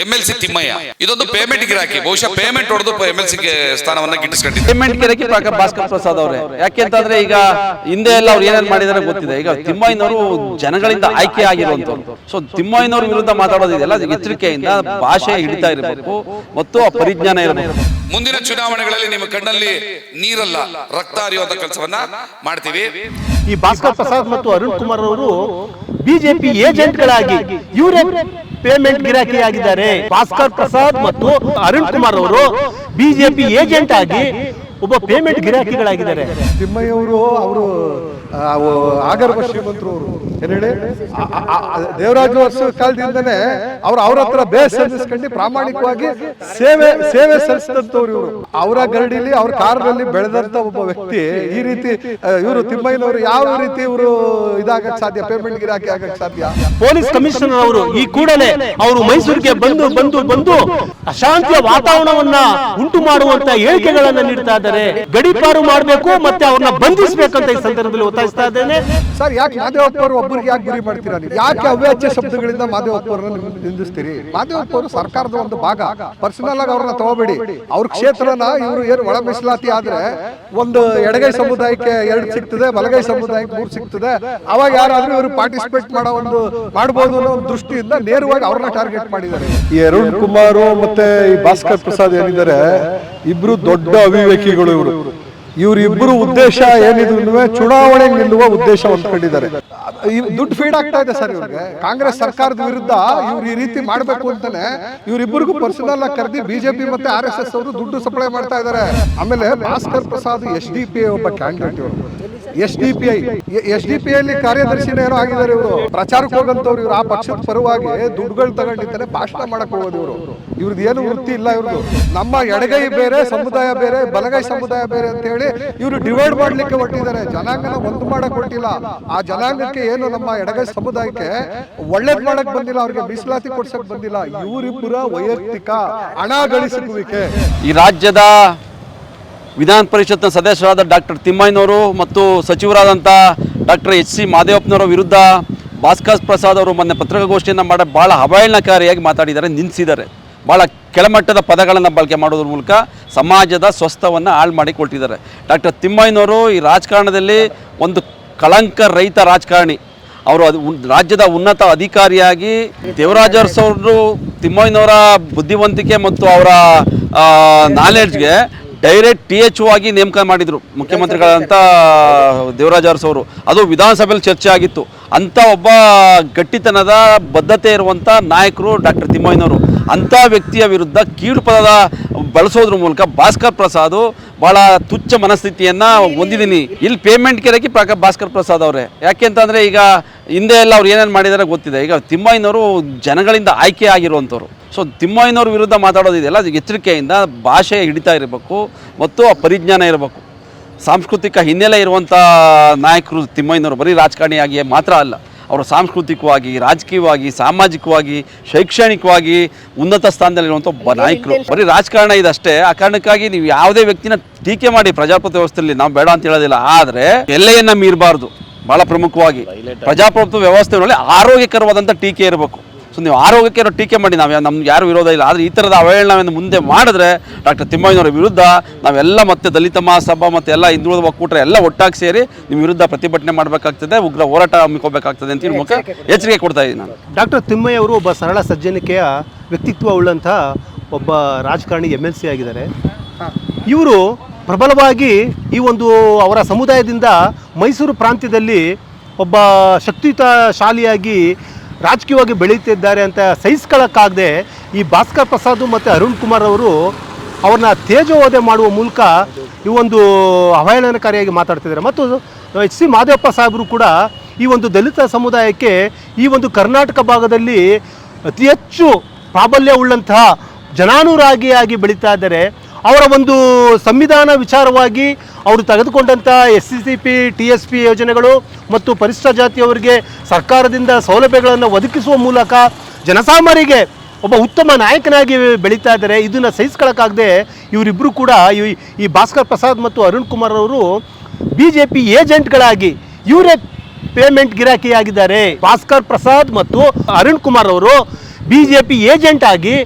M L C Thimmaiah ಇದೊಂದು payment ಗಿರಾಕಿ ಬಹುಶಃ ಪೇಮೆಂಟ್ ಹೊಡೆದು ಎಂ ಎಲ್ ಸಿ ಸ್ಥಾನವನ್ನ ಗಿಟ್ಟಿಸ್ಕೊಂಡಿದ್ದಾರೆ ಪೇಮೆಂಟ್ ಗಿರಾಕಿ ಭಾಸ್ಕರ್ ಪ್ರಸಾದ್ ಅವರೇ. ಯಾಕೆಂತಂದ್ರೆ ಈಗ ಹಿಂದೆ ಎಲ್ಲ ಅವ್ರು ಏನೇನ್ ಮಾಡಿದಾರೆ ಗೊತ್ತಿದೆ. ಈಗ ತಿಮ್ಮಯ್ಯನವರು ಜನಗಳಿಂದ ಆಯ್ಕೆ ಆಗಿರುವಂತವ್ರು ಸೊ ತಿಮ್ಮಯ್ಯನವ್ರ ವಿರುದ್ಧ ಮಾತಾಡೋದಿದೆಯಲ್ಲ ಎಚ್ಚರಿಕೆಯಿಂದ ಭಾಷೆ ಹಿಡಿತಾ ಇರಬೇಕು ಮತ್ತು ಆ ಪರಿಜ್ಞಾನ ಇರಬೇಕು. ಮುಂದಿನ ಚುನಾವಣೆಗಳಲ್ಲಿ ನಿಮ್ಮ ಕಣ್ಣಲ್ಲಿ ನೀರಲ್ಲ ರಕ್ತ ಹರಿಯುವಂತ ಕೆಲಸವನ್ನ ಮಾಡ್ತೀವಿ. ಈ ಭಾಸ್ಕರ್ ಪ್ರಸಾದ್ ಮತ್ತು ಅರುಣ್ ಕುಮಾರ್ ಅವರು ಬಿಜೆಪಿ ಏಜೆಂಟ್ಗಳಾಗಿ ಇವರೇ ಪೇಮೆಂಟ್ ಗಿರಾಕಿಯಾಗಿದ್ದಾರೆ ಭಾಸ್ಕರ್ ಪ್ರಸಾದ್ ಮತ್ತು ಅರುಣ್ ಕುಮಾರ್ ಅವರು ಬಿಜೆಪಿ ಏಜೆಂಟ್ ಆಗಿ ಒಬ್ಬ ಪೇಮೆಂಟ್ ಗಿರಾಕಿಗಳಾಗಿದ್ದಾರೆ. ತಿಮ್ಮಯ್ಯವರು ಅವರು ಆಗರ್ಭ ಶ್ರೀಮಂತರು ಅವರು ಏನೇಳಿ ಹೇಳಿ ದೇವರಾಜ ವರ್ಷ ಕಾಲದಿಂದನೇ ಅವ್ರು ಅವ್ರ ಹತ್ರ ಬೇಸ್ ಸಲ್ಲಿಸ್ಕೊಂಡು ಪ್ರಾಮಾಣಿಕವಾಗಿ ಸೇವೆ ಸೇವೆ ಸಲ್ಲಿಸಿದಂತವ್ರು ಇವರು. ಅವರ ಗರಡಿಲಿ ಅವ್ರ ಕಾರಲ್ಲಿ ಬೆಳೆದಂತ ಒಬ್ಬ ವ್ಯಕ್ತಿ ಈ ರೀತಿ ಇವರು ತಿಮ್ಮಯ್ಯನವರು ಯಾವ ರೀತಿ ಇವರು ಇದಾಗಕ್ ಸಾಧ್ಯ ಪೇಮೆಂಟ್ ಗಿರಾಕಿ ಆಗಕ್ ಸಾಧ್ಯ? ಪೊಲೀಸ್ ಕಮಿಷನರ್ ಅವರು ಈ ಕೂಡಲೇ ಅವರು ಮೈಸೂರಿಗೆ ಬಂದು ಬಂದು ಬಂದು ಅಶಾಂತಿಯ ವಾತಾವರಣವನ್ನ ಉಂಟು ಮಾಡುವಂತ ಹೇಳಿಕೆಗಳನ್ನ ನೀಡ್ತಾ ಇದ್ದಾರೆ. ಗಡೀಪಾರು ಮಾಡಬೇಕು ಮತ್ತೆ ಅವ್ರನ್ನ ಬಂಧಿಸಬೇಕಂತ ಈ ಸಂದರ್ಭದಲ್ಲಿ ಒತ್ತಾಯಿಸ್ತಾ ಇದ್ದೇನೆ. ಸರ್ ಯಾಕೆ ಮಾದೇವಪ್ಪ ಅವರು ಒಬ್ಬರಿಗೆ ಯಾಕೆ ಗುರಿ ಮಾಡ್ತೀರಾ ನೀವು? ಯಾಕೆ ಅವ್ಯಾಚ್ಯ ಶಬ್ದಗಳಿಂದ ಮಾದೇವಪ್ಪ ಅವರನ್ನ ನಿಂದಿಸ್ತೀರಿ? ಮಾದೇವಪ್ಪ ಅವರು ಸರ್ಕಾರದ ಒಂದು ಭಾಗ. ಪರ್ಸನಲ್ ಆಗಿ ಅವ್ರನ್ನ ತಗೋಬೇಡಿ. ಅವ್ರ ಕ್ಷೇತ್ರನ ಇವರು ಏನು ಒಳ ಮೀಸಲಾತಿ ಆದ್ರೆ ಒಂದು ಎಡಗೈ ಸಮುದಾಯಕ್ಕೆ ಎರಡು ಸಿಗ್ತದೆ ಬಲಗೈ ಸಮುದಾಯಕ್ಕೆ ಮೂರು ಸಿಗ್ತದೆ. ಅವಾಗ ಯಾರಾದ್ರೂ ಇವರು ಪಾರ್ಟಿಸಿಪೇಟ್ ಮಾಡೋ ಒಂದು ಮಾಡಬಹುದು ಅನ್ನೋ ಒಂದು ದೃಷ್ಟಿಯಿಂದ ನೇರವಾಗಿ ಅವ್ರನ್ನ ಟಾರ್ಗೆಟ್ ಮಾಡಿದ್ದಾರೆ. ಈ ಅರುಣ್ ಕುಮಾರ್ ಮತ್ತೆ ಈ ಭಾಸ್ಕರ್ ಪ್ರಸಾದ್ ಏನಿದ್ದಾರೆ ಇಬ್ರು ದೊಡ್ಡ ಅವಿವೇಕಿಗಳು ಇವರು. ಇವರಿಬ್ಬರು ಉದ್ದೇಶ ಏನಿದ್ರು ಚುನಾವಣೆಗೆ ನಿಲ್ಲುವ ಉದ್ದೇಶ ಹೊಂದ್ಕೊಂಡಿದ್ದಾರೆ. ದುಡ್ಡು ಫೀಡ್ ಆಗ್ತಾ ಇದೆ ಸರ್ ಇವ್ರಿಗೆ. ಕಾಂಗ್ರೆಸ್ ಸರ್ಕಾರದ ವಿರುದ್ಧ ಇವ್ರು ಈ ರೀತಿ ಮಾಡ್ಬೇಕು ಅಂತಾನೆ ಇವರಿಬ್ಬರಿಗೂ ಪರ್ಸನಲ್ ಆಗಿ ಕರೆದಿ ಬಿಜೆಪಿ ಮತ್ತೆ ಆರ್ ಎಸ್ ಎಸ್ ಅವರು ದುಡ್ಡು ಸಪ್ಲೈ ಮಾಡ್ತಾ ಇದ್ದಾರೆ. ಆಮೇಲೆ Bhaskar Prasad S D P ಒಬ್ಬ ಕ್ಯಾಂಡಿಡೇಟ್ ಇವರು. S D P I, S D P ಐಲಿ ಕಾರ್ಯದರ್ಶಿನ ಏನೋ ಆಗಿದ್ದಾರೆ ಇವರು. ಪ್ರಚಾರಕ್ಕೆ ಹೋಗಂತವ್ರು ಇವರು. ಆ ಪಕ್ಷದ ಪರವಾಗಿ ದುಡ್ಡುಗಳು ತಗೊಂಡಿದ್ದಾರೆ ಭಾಷಣ ಮಾಡಕ್ ಹೋಗೋದು ಇವರು. ಇವ್ರದ್ದು ಏನು ವೃತ್ತಿ ಇಲ್ಲ ಇವ್ರದ್ದು. ನಮ್ಮ ಎಡಗೈ ಬೇರೆ, ಸಮುದಾಯ ಬೇರೆ, ಬಲಗೈ ಸಮುದಾಯ ಬೇರೆ ಅಂತ ಹೇಳಿ ಇವರು ಡಿವೈಡ್ ಮಾಡ್ಲಿಕ್ಕೆ ಹೊಟ್ಟಿದ್ದಾರೆ ಜನಾಂಗನ ಒಂದು ಮಾಡಕ್ ಹೊಟ್ಟಿಲ್ಲ ಆ ಜನಾಂಗಕ್ಕೆ ಏನು ನಮ್ಮ ಎಡಗೈ ಸಮುದಾಯಕ್ಕೆ ಒಳ್ಳೇದ್ ಮಾಡಕ್ ಬಂದಿಲ್ಲ, ಅವ್ರಿಗೆ ಮೀಸಲಾತಿ ಕೊಡ್ಸಕ್ ಬಂದಿಲ್ಲ. ಇವರಿಬ್ಬರ ವೈಯಕ್ತಿಕ ಹಣ ಗಳಿಸುವಿಕೆ ಈ ರಾಜ್ಯದ ವಿಧಾನ ಪರಿಷತ್ನ ಸದಸ್ಯರಾದ ಡಾಕ್ಟರ್ ತಿಮ್ಮಯ್ಯನವರು ಮತ್ತು ಸಚಿವರಾದಂಥ ಡಾಕ್ಟರ್ ಎಚ್ ಸಿ ಮಾದೇವಪ್ಪನವರ ವಿರುದ್ಧ ಭಾಸ್ಕರ್ ಪ್ರಸಾದ್ ಅವರು ಮೊನ್ನೆ ಪತ್ರಿಕಾಗೋಷ್ಠಿಯನ್ನು ಮಾಡಿ ಭಾಳ ಅವಹೇಳನಕಾರಿಯಾಗಿ ಮಾತಾಡಿದ್ದಾರೆ ನಿಲ್ಲಿಸಿದ್ದಾರೆ ಭಾಳ ಕೆಳಮಟ್ಟದ ಪದಗಳನ್ನು ಬಳಕೆ ಮಾಡೋದ್ರ ಮೂಲಕ ಸಮಾಜದ ಸ್ವಸ್ಥವನ್ನು ಹಾಳು ಮಾಡಿಕೊಟ್ಟಿದ್ದಾರೆ. ಡಾಕ್ಟರ್ ತಿಮ್ಮಯ್ಯನವರು ಈ ರಾಜಕಾರಣದಲ್ಲಿ ಒಂದು ಕಳಂಕ ರೈತ ರಾಜಕಾರಣಿ. ಅವರು ಅದು ರಾಜ್ಯದ ಉನ್ನತ ಅಧಿಕಾರಿಯಾಗಿ ದೇವರಾಜ ಅರಸವರು ತಿಮ್ಮಯ್ಯನವರ ಬುದ್ಧಿವಂತಿಕೆ ಮತ್ತು ಅವರ ನಾಲೆಡ್ಜ್ಗೆ ಡೈರೆಕ್ಟ್ ಟಿ ಎಚ್ ಆಗಿ ನೇಮಕ ಮಾಡಿದರು ಮುಖ್ಯಮಂತ್ರಿಗಳಂತ ದೇವರಾಜ ಅರಸು ಅವರು. ಅದು ವಿಧಾನಸಭೆಯಲ್ಲಿ ಚರ್ಚೆ ಆಗಿತ್ತು. ಅಂಥ ಒಬ್ಬ ಗಟ್ಟಿತನದ ಬದ್ಧತೆ ಇರುವಂಥ ನಾಯಕರು ಡಾಕ್ಟರ್ ತಿಮ್ಮಯ್ಯನವರು ಅಂಥ ವ್ಯಕ್ತಿಯ ವಿರುದ್ಧ ಕೀಳು ಪದದ ಬಳಸೋದ್ರ ಮೂಲಕ ಭಾಸ್ಕರ್ ಪ್ರಸಾದ್ ಭಾಳ ತುಚ್ಛ ಮನಸ್ಥಿತಿಯನ್ನು ಹೊಂದಿದ್ದೀನಿ. ಇಲ್ಲಿ. ಪೇಮೆಂಟ್ ಕೇಳಕ್ಕೆ ಪ್ರಾಕ ಭಾಸ್ಕರ್ ಪ್ರಸಾದ್ ಅವರೇ. ಯಾಕೆಂತಂದರೆ ಈಗ ಹಿಂದೆ ಎಲ್ಲ ಅವ್ರು ಏನೇನು ಮಾಡಿದಾರೆ ಗೊತ್ತಿದೆ. ಈಗ ತಿಮ್ಮಯ್ಯನವರು ಜನಗಳಿಂದ ಆಯ್ಕೆ ಆಗಿರುವಂಥವ್ರು. ಸೊ ತಿಮ್ಮಯ್ಯನವ್ರ ವಿರುದ್ಧ ಮಾತಾಡೋದಿದೆಯಲ್ಲ ಅದು ಎಚ್ಚರಿಕೆಯಿಂದ ಭಾಷೆ ಹಿಡಿತಾ ಇರಬೇಕು ಮತ್ತು ಆ ಪರಿಜ್ಞಾನ ಇರಬೇಕು. ಸಾಂಸ್ಕೃತಿಕ ಹಿನ್ನೆಲೆ ಇರುವಂಥ ನಾಯಕರು ತಿಮ್ಮಯ್ಯನವರು ಬರೀ ರಾಜಕಾರಣಿಯಾಗಿಯೇ ಮಾತ್ರ ಅಲ್ಲ. ಅವರು ಸಾಂಸ್ಕೃತಿಕವಾಗಿ ರಾಜಕೀಯವಾಗಿ ಸಾಮಾಜಿಕವಾಗಿ ಶೈಕ್ಷಣಿಕವಾಗಿ ಉನ್ನತ ಸ್ಥಾನದಲ್ಲಿರುವಂಥ ಒಬ್ಬ ನಾಯಕರು. ಬರೀ ರಾಜಕಾರಣ ಇದಷ್ಟೇ. ಆ ಕಾರಣಕ್ಕಾಗಿ ನೀವು ಯಾವುದೇ ವ್ಯಕ್ತಿನ ಟೀಕೆ ಮಾಡಿ ಪ್ರಜಾಪ್ರಭುತ್ವ ವ್ಯವಸ್ಥೆಯಲ್ಲಿ ನಾವು ಬೇಡ ಅಂತ ಹೇಳೋದಿಲ್ಲ. ಆದರೆ ಎಲ್ಲೆಯನ್ನು ಮೀರಬಾರ್ದು. ಭಾಳ ಪ್ರಮುಖವಾಗಿ ಪ್ರಜಾಪ್ರಭುತ್ವ ವ್ಯವಸ್ಥೆಯಲ್ಲಿ ಆರೋಗ್ಯಕರವಾದಂಥ ಟೀಕೆ ಇರಬೇಕು. ಸೊ ನೀವು ಆರೋಗ್ಯಕ್ಕೆ ಟೀಕೆ ಮಾಡಿ, ನಾವು ನಮ್ಗೆ ಯಾರು ವಿರೋಧ ಇಲ್ಲ. ಆದರೆ ಈ ಥರದ ಅವಹೇಳನವನ್ನು ಮುಂದೆ ಮಾಡಿದ್ರೆ ಡಾಕ್ಟರ್ ತಿಮ್ಮಯ್ಯನವರ ವಿರುದ್ಧ ನಾವೆಲ್ಲ ಮತ್ತೆ ದಲಿತ ಮಹಾಸಭಾ ಮತ್ತು ಎಲ್ಲ ಹಿಂದುಳಿದ ಒಕ್ಕೂಟ ಎಲ್ಲ ಒಟ್ಟಾಗಿ ಸೇರಿ ನಿಮ್ಮ ವಿರುದ್ಧ ಪ್ರತಿಭಟನೆ ಮಾಡಬೇಕಾಗ್ತದೆ, ಉಗ್ರ ಹೋರಾಟ ಹಮ್ಮಿಕೋಬೇಕಾಗ್ತದೆ ಅಂತ ಹೇಳಿ ಎಚ್ಚರಿಕೆ ಕೊಡ್ತಾ ಇದ್ದೀನಿ ನಾನು. ಡಾಕ್ಟರ್ ತಿಮ್ಮಯ್ಯ ಅವರು ಒಬ್ಬ ಸರಳ ಸಜ್ಜನಿಕೆಯ ವ್ಯಕ್ತಿತ್ವ ಉಳ್ಳಂಥ ಒಬ್ಬ ರಾಜಕಾರಣಿ ಎಂ ಎಲ್ ಸಿ ಆಗಿದ್ದಾರೆ. ಇವರು ಪ್ರಬಲವಾಗಿ ಈ ಒಂದು ಅವರ ಸಮುದಾಯದಿಂದ ಮೈಸೂರು ಪ್ರಾಂತ್ಯದಲ್ಲಿ ಒಬ್ಬ ಶಕ್ತಿಯುತ ಶಾಲಿಯಾಗಿ ರಾಜಕೀಯವಾಗಿ ಬೆಳೀತಿದ್ದಾರೆ ಅಂತ ಸಹಿಸ್ಕೊಳ್ಳೋಕ್ಕಾಗದೆ ಈ ಭಾಸ್ಕರ್ ಪ್ರಸಾದ್ ಮತ್ತು ಅರುಣ್ ಕುಮಾರ್ ಅವರು ಅವ್ರನ್ನ ತೇಜೋವಧೆ ಮಾಡುವ ಮೂಲಕ ಈ ಒಂದು ಅವಹೇಳನಕಾರಿಯಾಗಿ ಮಾತಾಡ್ತಿದ್ದಾರೆ. ಮತ್ತು ಎಚ್ ಸಿ ಮಾದೇವಪ್ಪ ಸಾಹೇಬರು ಕೂಡ ಈ ಒಂದು ದಲಿತ ಸಮುದಾಯಕ್ಕೆ ಈ ಒಂದು ಕರ್ನಾಟಕ ಭಾಗದಲ್ಲಿ ಅತಿ ಹೆಚ್ಚು ಪ್ರಾಬಲ್ಯ ಉಳ್ಳಂತಹ ಜನಾನುರಾಗಿಯಾಗಿ ಬೆಳೀತಾ ಇದ್ದಾರೆ. ಅವರ ಒಂದು ಸಂವಿಧಾನ ವಿಚಾರವಾಗಿ ಅವರು ತೆಗೆದುಕೊಂಡಂಥ S C C P T S P ಯೋಜನೆಗಳು ಮತ್ತು ಪರಿಶಿಷ್ಟ ಜಾತಿಯವರಿಗೆ ಸರ್ಕಾರದಿಂದ ಸೌಲಭ್ಯಗಳನ್ನು ಒದಗಿಸುವ ಮೂಲಕ ಜನಸಾಮಾನ್ಯರಿಗೆ ಒಬ್ಬ ಉತ್ತಮ ನಾಯಕನಾಗಿ ಬೆಳೀತಾ ಇದ್ದಾರೆ. ಇದನ್ನು ಸಹಿಸ್ಕೊಳ್ಳೋಕ್ಕಾಗದೆ ಇವರಿಬ್ಬರು ಕೂಡ ಈ- ಭಾಸ್ಕರ್ ಪ್ರಸಾದ್ ಮತ್ತು ಅರುಣ್ ಕುಮಾರ್ ಅವರು ಬಿ ಜೆ ಪಿ ಏಜೆಂಟ್ಗಳಾಗಿ ಇವರೇ ಪೇಮೆಂಟ್ ಗಿರಾಕಿಯಾಗಿದ್ದಾರೆ. ಭಾಸ್ಕರ್ ಪ್ರಸಾದ್ ಮತ್ತು ಅರುಣ್ ಕುಮಾರ್ ಅವರು ಬಿ ಜೆ ಪಿ ಏಜೆಂಟ್ ಆಗಿ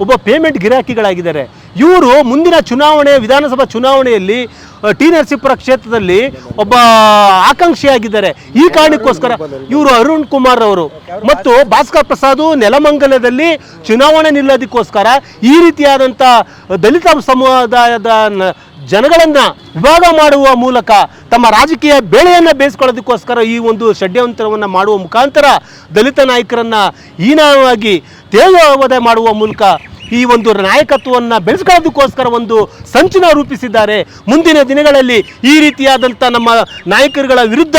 ಒಬ್ಬ ಪೇಮೆಂಟ್ ಗಿರಾಕಿಗಳಾಗಿದ್ದಾರೆ. ಇವರು ಮುಂದಿನ ಚುನಾವಣೆ, ವಿಧಾನಸಭಾ ಚುನಾವಣೆಯಲ್ಲಿ ಟಿ ನರಸೀಪುರ ಕ್ಷೇತ್ರದಲ್ಲಿ ಒಬ್ಬ ಆಕಾಂಕ್ಷಿಯಾಗಿದ್ದಾರೆ. ಈ ಕಾರಣಕ್ಕೋಸ್ಕರ ಇವರು ಅರುಣ್ ಕುಮಾರ್ ಅವರು ಮತ್ತು ಭಾಸ್ಕರ್ ಪ್ರಸಾದ್ ನೆಲಮಂಗಲದಲ್ಲಿ ಚುನಾವಣೆ ನಿಲ್ಲೋದಕ್ಕೋಸ್ಕರ ಈ ರೀತಿಯಾದಂಥ ದಲಿತ ಸಮುದಾಯದ ಜನಗಳನ್ನು ವಿಭಾಗ ಮಾಡುವ ಮೂಲಕ ತಮ್ಮ ರಾಜಕೀಯ ಬೇಳೆಯನ್ನು ಬೇಯಿಸ್ಕೊಳ್ಳೋದಕ್ಕೋಸ್ಕರ ಈ ಒಂದು ಷಡ್ಯಂತ್ರವನ್ನು ಮಾಡುವ ಮುಖಾಂತರ ದಲಿತ ನಾಯಕರನ್ನ ಹೀನವಾಗಿ ತೇಜೋವಧೆ ಮಾಡುವ ಮೂಲಕ ಈ ಒಂದು ನಾಯಕತ್ವವನ್ನು ಬೆಳೆಸ್ಕೊಳ್ಳೋದಕ್ಕೋಸ್ಕರ ಒಂದು ಸಂಚನ ರೂಪಿಸಿದ್ದಾರೆ. ಮುಂದಿನ ದಿನಗಳಲ್ಲಿ ಈ ರೀತಿಯಾದಂಥ ನಮ್ಮ ನಾಯಕರುಗಳ ವಿರುದ್ಧ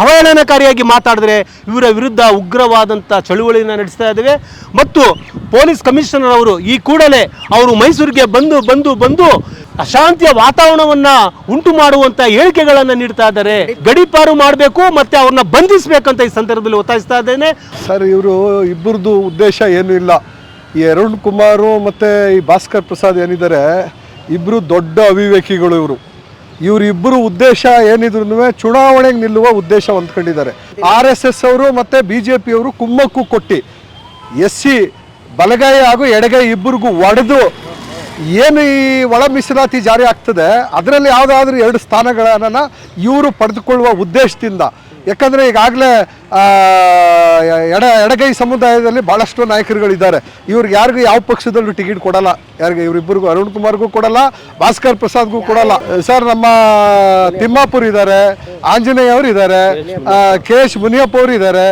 ಅವಹೇಳನಕಾರಿಯಾಗಿ ಮಾತಾಡಿದ್ರೆ ಇವರ ವಿರುದ್ಧ ಉಗ್ರವಾದಂಥ ಚಳುವಳಿಯನ್ನು ನಡೆಸ್ತಾ ಇದ್ದೇವೆ ಮತ್ತು ಪೊಲೀಸ್ ಕಮಿಷನರ್ ಅವರು ಈ ಕೂಡಲೇ ಅವರು ಮೈಸೂರಿಗೆ ಬಂದು ಬಂದು ಬಂದು ಅಶಾಂತಿಯ ವಾತಾವರಣವನ್ನು ಉಂಟು ಮಾಡುವಂಥ ಹೇಳಿಕೆಗಳನ್ನು ನೀಡ್ತಾ ಇದ್ದಾರೆ. ಗಡೀಪಾರು ಮಾಡಬೇಕು, ಮತ್ತೆ ಅವ್ರನ್ನ ಬಂಧಿಸಬೇಕಂತ ಈ ಸಂದರ್ಭದಲ್ಲಿ ಒತ್ತಾಯಿಸ್ತಾ ಇದ್ದೇನೆ. ಸರ್, ಇವರು ಇಬ್ಬರದು ಉದ್ದೇಶ ಏನೂ ಇಲ್ಲ. ಈ ಅರುಣ್ ಕುಮಾರು ಮತ್ತು ಈ ಭಾಸ್ಕರ್ ಪ್ರಸಾದ್ ಏನಿದ್ದಾರೆ ಇಬ್ಬರು ದೊಡ್ಡ ಅವಿವೇಕಿಗಳು ಇವರು. ಇವರಿಬ್ಬರು ಉದ್ದೇಶ ಏನಿದ್ರು ಚುನಾವಣೆಗೆ ನಿಲ್ಲುವ ಉದ್ದೇಶ ಹೊಂದ್ಕೊಂಡಿದ್ದಾರೆ. ಆರ್ ಎಸ್ ಎಸ್ ಅವರು ಮತ್ತು ಬಿ ಜೆ ಪಿಯವರು ಕುಮ್ಮಕ್ಕು ಕೊಟ್ಟು ಎಸ್ ಸಿ ಬಲಗೈ ಹಾಗೂ ಎಡಗೈ ಇಬ್ಬರಿಗೂ ಒಡೆದು ಏನು ಈ ಒಳ ಮೀಸಲಾತಿ ಜಾರಿ ಆಗ್ತದೆ, ಅದರಲ್ಲಿ ಯಾವುದಾದ್ರೂ ಎರಡು ಸ್ಥಾನಗಳನ್ನು ಇವರು ಪಡೆದುಕೊಳ್ಳುವ ಉದ್ದೇಶದಿಂದ. ಯಾಕಂದರೆ ಈಗಾಗಲೇ ಎಡ ಎಡಗೈ ಸಮುದಾಯದಲ್ಲಿ ಭಾಳಷ್ಟು ನಾಯಕರುಗಳಿದ್ದಾರೆ. ಇವ್ರಿಗೆ ಯಾರಿಗೂ ಯಾವ ಪಕ್ಷದಲ್ಲೂ ಟಿಕೆಟ್ ಕೊಡಲ್ಲ. ಯಾರಿಗೆ ಇವರಿಬ್ಬರಿಗೂ ಅರುಣ್ ಕುಮಾರ್ಗೂ ಕೊಡಲ್ಲ, ಭಾಸ್ಕರ್ ಪ್ರಸಾದ್ಗೂ ಕೊಡಲ್ಲ. ಸರ್, ನಮ್ಮ ತಿಮ್ಮಾಪುರ್ ಇದ್ದಾರೆ, ಆಂಜನೇಯ ಅವರು ಇದ್ದಾರೆ ಕೆ ಎಸ್ ಮುನಿಯಪ್ಪ ಅವರು ಇದ್ದಾರೆ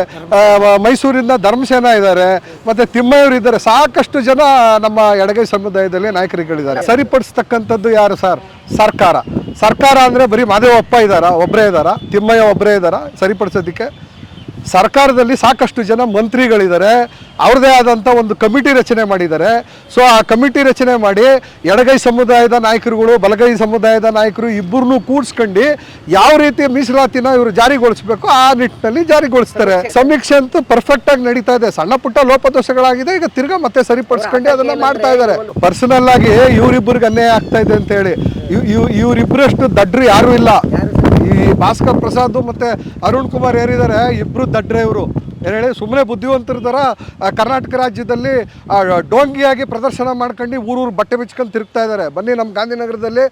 ಮೈಸೂರಿಂದ ಧರ್ಮಸೇನ ಇದ್ದಾರೆ, ಮತ್ತೆ ತಿಮ್ಮಯ್ಯವರು ಇದ್ದಾರೆ. ಸಾಕಷ್ಟು ಜನ ನಮ್ಮ ಎಡಗೈ ಸಮುದಾಯದಲ್ಲಿ ನಾಯಕರುಗಳಿದ್ದಾರೆ. ಸರಿಪಡಿಸ್ತಕ್ಕಂಥದ್ದು ಯಾರು ಸರ್? ಸರ್ಕಾರ. ಸರ್ಕಾರ ಅಂದರೆ ಬರೀ ಮಾದೇವಪ್ಪ ಇದ್ದಾರಾ? ಒಬ್ಬರೇ ಇದ್ದಾರಾ? ತಿಮ್ಮಯ್ಯ ಒಬ್ಬರೇ ಇದ್ದಾರಾ? ಸರಿಪಡಿಸೋದಕ್ಕೆ ಸರ್ಕಾರದಲ್ಲಿ ಸಾಕಷ್ಟು ಜನ ಮಂತ್ರಿಗಳಿದ್ದಾರೆ. ಅವ್ರದ್ದೇ ಆದಂಥ ಒಂದು ಕಮಿಟಿ ರಚನೆ ಮಾಡಿದ್ದಾರೆ. ಸೊ ಆ ಕಮಿಟಿ ರಚನೆ ಮಾಡಿ ಎಡಗೈ ಸಮುದಾಯದ ನಾಯಕರುಗಳು ಬಲಗೈ ಸಮುದಾಯದ ನಾಯಕರು ಇಬ್ಬರನ್ನೂ ಕೂಡ್ಸ್ಕೊಂಡು ಯಾವ ರೀತಿ ಮೀಸಲಾತಿನ ಇವರು ಜಾರಿಗೊಳಿಸಬೇಕು ಆ ನಿಟ್ಟಿನಲ್ಲಿ ಜಾರಿಗೊಳಿಸ್ತಾರೆ. ಸಮೀಕ್ಷೆ. ಅಂತೂ ಪರ್ಫೆಕ್ಟ್ ಆಗಿ ನಡೀತಾ ಇದೆ. ಸಣ್ಣ ಪುಟ್ಟ ಲೋಪದೋಷಗಳಾಗಿದೆ. ಈಗ ತಿರ್ಗಾ ಮತ್ತೆ ಸರಿಪಡಿಸ್ಕೊಂಡು ಅದನ್ನ ಮಾಡ್ತಾ ಇದ್ದಾರೆ. ಪರ್ಸನಲ್ ಆಗಿ ಇವರಿಬ್ಬರಿಗೆ ಅನ್ಯಾಯ ಆಗ್ತಾ ಇದೆ ಅಂತ ಹೇಳಿ. ಇವರಿಬ್ಬರಷ್ಟು ದಡ್ರು ಯಾರು ಇಲ್ಲ. ಈ ಭಾಸ್ಕರ್ ಪ್ರಸಾದ್ ಮತ್ತೆ ಅರುಣ್ ಕುಮಾರ್ ಏರಿದ್ದಾರೆ ಇಬ್ರು ದಡ್ರೆ ಇವರು. ಏನು ಹೇಳಿ ಸುಮ್ಮನೆ ಬುದ್ಧಿವಂತರ ಥರ ಕರ್ನಾಟಕ ರಾಜ್ಯದಲ್ಲಿ ಡೋಂಗಿಯಾಗಿ ಪ್ರದರ್ಶನ ಮಾಡ್ಕೊಂಡು ಊರೂರು ಬಟ್ಟೆ ಬಿಚ್ಕೊಂಡು ತಿರುಗ್ತಾ ಇದ್ದಾರೆ ಬನ್ನಿ ನಮ್ಮ ಗಾಂಧಿನಗರದಲ್ಲಿ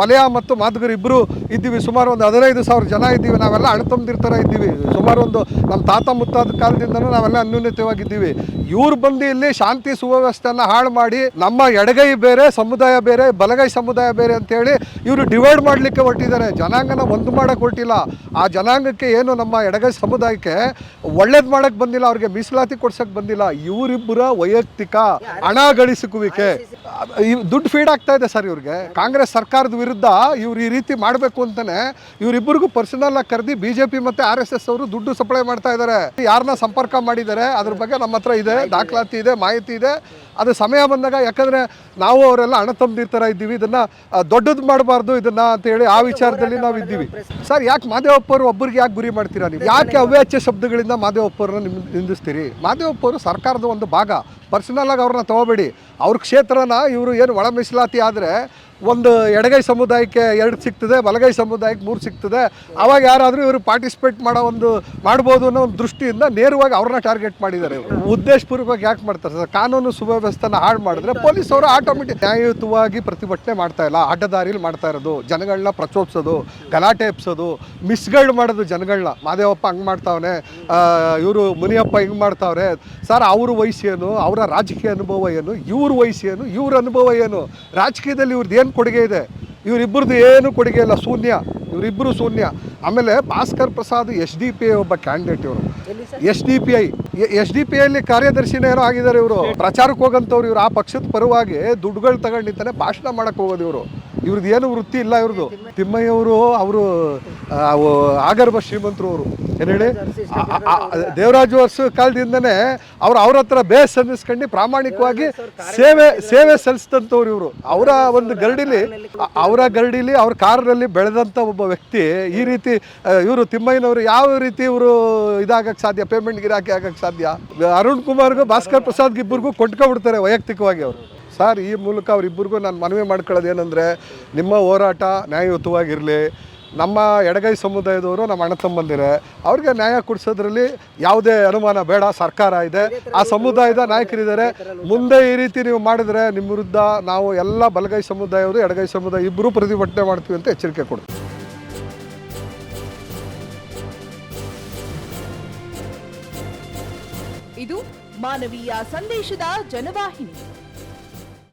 ವಲಯ ಮತ್ತು ಮಾತುಗರು ಇಬ್ಬರು ಇದ್ದೀವಿ. ಸುಮಾರು ಒಂದು ಹದಿನೈದು ಸಾವಿರ ಜನ ಇದ್ದೀವಿ. ನಾವೆಲ್ಲ ಅಣ್ತಂದಿರ್ತರ ಇದ್ದೀವಿ. ಸುಮಾರು ಒಂದು ನಮ್ಮ ತಾತ ಮುತ್ತಾದ ಕಾಲದಿಂದನೂ ನಾವೆಲ್ಲ ಅನ್ಯೂನ್ಯತವಾಗಿದ್ದೀವಿ. ಇವ್ರು ಬಂದು ಇಲ್ಲಿ ಶಾಂತಿ ಸುವ್ಯವಸ್ಥೆಯನ್ನು ಹಾಳು ಮಾಡಿ, ನಮ್ಮ ಎಡಗೈ ಬೇರೆ, ಸಮುದಾಯ ಬೇರೆ, ಬಲಗೈ ಸಮುದಾಯ ಬೇರೆ ಅಂತೇಳಿ ಇವರು ಡಿವೈಡ್ ಮಾಡಲಿಕ್ಕೆ ಹೊರಟಿದ್ದಾರೆ. ಜನಾಂಗನ ಒಂದು ಮಾಡೋಕ್ಕೆ ಹೊರಟಿಲ್ಲ. ಆ ಜನಾಂಗಕ್ಕೆ ಏನು ನಮ್ಮ ಎಡಗೈ ಸಮುದಾಯಕ್ಕೆ ಒಳ್ಳೇದು ಮಾಡಕ್ಕೆ ಬಂದಿಲ್ಲ ಅವ್ರಿಗೆ ಮೀಸಲಾತಿ ಕೊಡ್ಸಕ್ಕೆ ಬಂದಿಲ್ಲ ಇವರಿಬ್ಬರ ವೈಯಕ್ತಿಕ ಹಣ ಗಳಿಸುವಿಕೆ ಇವ್- ದುಡ್ಡು ಫೀಡ್ ಆಗ್ತಾ ಇದೆ ಸರ್ ಇವ್ರಿಗೆ. ಕಾಂಗ್ರೆಸ್ ಸರ್ಕಾರದ ವಿರುದ್ಧ ಇವ್ರು ಈ ರೀತಿ ಮಾಡಬೇಕು ಅಂತಾನೆ ಇವರಿಬ್ಬರಿಗೂ ಪರ್ಸನಲ್ ಆಗಿ ಕರೆದಿ ಬಿಜೆಪಿ ಮತ್ತೆ ಆರ್ ಎಸ್ ಎಸ್ ಅವರು ದುಡ್ಡು ಸಪ್ಲೈ ಮಾಡ್ತಾ ಇದ್ದಾರೆ ಯಾರನ್ನ ಸಂಪರ್ಕ ಮಾಡಿದ್ದಾರೆ ಅದ್ರ ಬಗ್ಗೆ ನಮ್ಮ ಹತ್ರ ಇದೆ ದಾಖಲಾತಿ ಇದೆ ಮಾಹಿತಿ ಇದೆ. ಅದು ಸಮಯ ಬಂದಾಗ ಯಾಕಂದ್ರೆ ನಾವು ಅವರೆಲ್ಲ ಹಣ ತಂದಿರ್ತಾರ ಇದ್ದೀವಿ ಇದನ್ನ ದೊಡ್ಡದು ಮಾಡಬಾರ್ದು ಇದನ್ನ ಅಂತ ಹೇಳಿ ಆ ವಿಚಾರದಲ್ಲಿ ನಾವು ಇದ್ದೀವಿ ಸರ್ ಯಾಕೆ ಮಾದೇವಪ್ಪ ಅವರು ಒಬ್ಬರಿಗೆ ಯಾಕೆ ಗುರಿ ಮಾಡ್ತೀರಾ ನೀವು? ಯಾಕೆ ಅವ್ಯಾಚ್ಯ ಶಬ್ದಗಳಿಂದ ಮಾದೇವಪ್ಪ ಅವರನ್ನ ನಿಮ್ ನಿಂದಿಸ್ತೀರಿ? ಮಾದೇವಪ್ಪ ಅವರು ಸರ್ಕಾರದ ಒಂದು ಭಾಗ. ಪರ್ಸನಲ್ ಆಗಿ ಅವ್ರನ್ನ ತಗೋಬೇಡಿ. ಅವ್ರ ಕ್ಷೇತ್ರನ ಇವರು ಏನು ಒಳ ಮೀಸಲಾತಿ ಆದರೆ ಒಂದು ಎಡಗೈ ಸಮುದಾಯಕ್ಕೆ ಎರಡು ಸಿಗ್ತದೆ, ಬಲಗೈ ಸಮುದಾಯಕ್ಕೆ ಮೂರು ಸಿಗ್ತದೆ. ಅವಾಗ ಯಾರಾದರೂ ಇವರು ಪಾರ್ಟಿಸಿಪೇಟ್ ಮಾಡೋ ಒಂದು, ಮಾಡ್ಬೋದು ಅನ್ನೋ ಒಂದು ದೃಷ್ಟಿಯಿಂದ ನೇರವಾಗಿ ಅವ್ರನ್ನ ಟಾರ್ಗೆಟ್ ಮಾಡಿದ್ದಾರೆ ಇವರು. ಉದ್ದೇಶಪೂರ್ವಕವಾಗಿ ಯಾಕೆ ಮಾಡ್ತಾರೆ ಸರ್? ಕಾನೂನು ಸುವ್ಯವಸ್ಥೆನ ಹಾಳು ಮಾಡಿದ್ರೆ ಪೊಲೀಸ್ ಅವರು ಆಟೋಮೆಟಿಕ್ ನ್ಯಾಯಯುತವಾಗಿ ಪ್ರತಿಭಟನೆ ಮಾಡ್ತಾ ಇಲ್ಲ. ಅಡ್ಡದಾರಿಲಿ ಮಾಡ್ತಾ ಇರೋದು. ಜನಗಳನ್ನ ಪ್ರಚೋದಿಸೋದು, ಗಲಾಟೆ ಎಪ್ಸೋದು ಮಿಸ್ಗೈಡ್ ಮಾಡೋದು ಜನಗಳನ್ನ. ಮಾದೇವಪ್ಪ ಹಂಗೆ ಮಾಡ್ತಾವ್ನೆ ಇವರು ಮುನಿಯಪ್ಪ ಹಿಂಗೆ ಮಾಡ್ತಾವ್ರೆ. ಸರ್, ಅವ್ರ ಏನು ಅವರ ರಾಜಕೀಯ ಅನುಭವ ಏನು, ಇವ್ರ ಏನು ಇವ್ರ ಅನುಭವ ಏನು? ರಾಜಕೀಯದಲ್ಲಿ ಇವ್ರದ್ದು ಏನು ಕೊಡುಗೆ ಇದೆ. ಇವರಿಬ್ಬರದ್ದು ಏನು ಕೊಡುಗೆ ಇಲ್ಲ ಶೂನ್ಯ. ಇವರಿಬ್ಬರು ಶೂನ್ಯ. ಆಮೇಲೆ Bhaskar Prasad S D P I ಒಬ್ಬ ಕ್ಯಾಂಡಿಡೇಟ್ ಇವರು. S D P I S D P ಐಲಿ ಕಾರ್ಯದರ್ಶಿನೇ ಏನೋ ಆಗಿದ್ದಾರೆ ಇವರು. ಪ್ರಚಾರಕ್ಕೆ ಹೋಗಂಥವ್ರು ಇವರು. ಆ ಪಕ್ಷದ ಪರವಾಗಿ ದುಡ್ಡುಗಳು ತಗೊಂಡಿದ್ದಾನೆ ಭಾಷಣ ಮಾಡೋಕ್ಕೆ ಹೋಗೋದು ಇವರು. ಇವ್ರದ್ದು ಏನು ವೃತ್ತಿ ಇಲ್ಲ ಇವ್ರದ್ದು. ತಿಮ್ಮಯ್ಯವರು ಅವರು ಆಗರ್ಭ ಶ್ರೀಮಂತರು ಅವರು ಏನು ಹೇಳಿ? ದೇವರಾಜು ವರ್ಷ ಕಾಲದಿಂದನೇ ಅವ್ರು ಅವ್ರ ಹತ್ರ ಬೇಸ್ ಅನ್ನಿಸ್ಕೊಂಡು ಪ್ರಾಮಾಣಿಕವಾಗಿ ಸೇವೆ ಸೇವೆ ಸಲ್ಲಿಸಿದಂಥವ್ರು ಇವರು. ಅವರ ಒಂದು ಗರಡಿಲಿ ಅವರ ಗರಡಿಲಿ, ಅವ್ರ ಕಾರಲ್ಲಿ ಬೆಳೆದಂಥ ಒಬ್ಬ ವ್ಯಕ್ತಿ ಈ ರೀತಿ ಇವರು ತಿಮ್ಮಯ್ಯನವರು ಯಾವ ರೀತಿ ಇವರು ಇದಾಗಕ್ಕೆ ಸಾಧ್ಯ ಪೇಮೆಂಟ್ ಗಿರಾಕಿ ಆಗಕ್ಕೆ ಸಾಧ್ಯ? ಅರುಣ್ ಕುಮಾರ್ಗೂ, ಭಾಸ್ಕರ್ ಪ್ರಸಾದ್ಗೆ ಇಬ್ಬರಿಗೂ ಕೊಂಡ್ಕೊಬಿಡ್ತಾರೆ ವೈಯಕ್ತಿಕವಾಗಿ ಅವರು. ಸರ್ ಈ ಮೂಲಕ ಅವರಿಬ್ಬರಿಗೂ ನಾನು ಮನವಿ ಮಾಡ್ಕೊಳ್ಳೋದು ಏನಂದರೆ ನಿಮ್ಮ ಹೋರಾಟ ನ್ಯಾಯಯುತವಾಗಿರಲಿ, ನಮ್ಮ ಎಡಗೈ ಸಮುದಾಯದವರು ನಮ್ಮ ಅಣ್ಣ ತಮ್ಮಂದಿರೆ, ಅವ್ರಿಗೆ ನ್ಯಾಯ ಕೊಡಿಸೋದ್ರಲ್ಲಿ ಯಾವುದೇ ಅನುಮಾನ ಬೇಡ, ಸರ್ಕಾರ ಇದೆ. ಆ ಸಮುದಾಯದ ನಾಯಕರಿದ್ದಾರೆ. ಮುಂದೆ ಈ ರೀತಿ ನೀವು ಮಾಡಿದರೆ ನಿಮ್ಮ ವಿರುದ್ಧ ನಾವು ಎಲ್ಲ ಬಲಗೈ ಸಮುದಾಯವರು, ಎಡಗೈ ಸಮುದಾಯ ಇಬ್ಬರೂ ಪ್ರತಿಭಟನೆ ಮಾಡ್ತೀವಿ ಅಂತ ಎಚ್ಚರಿಕೆ ಕೊಡ್ತೀವಿ. ಇದು ಮಾನವೀಯ ಸಂದೇಶದ ಜನವಾಹಿನಿ.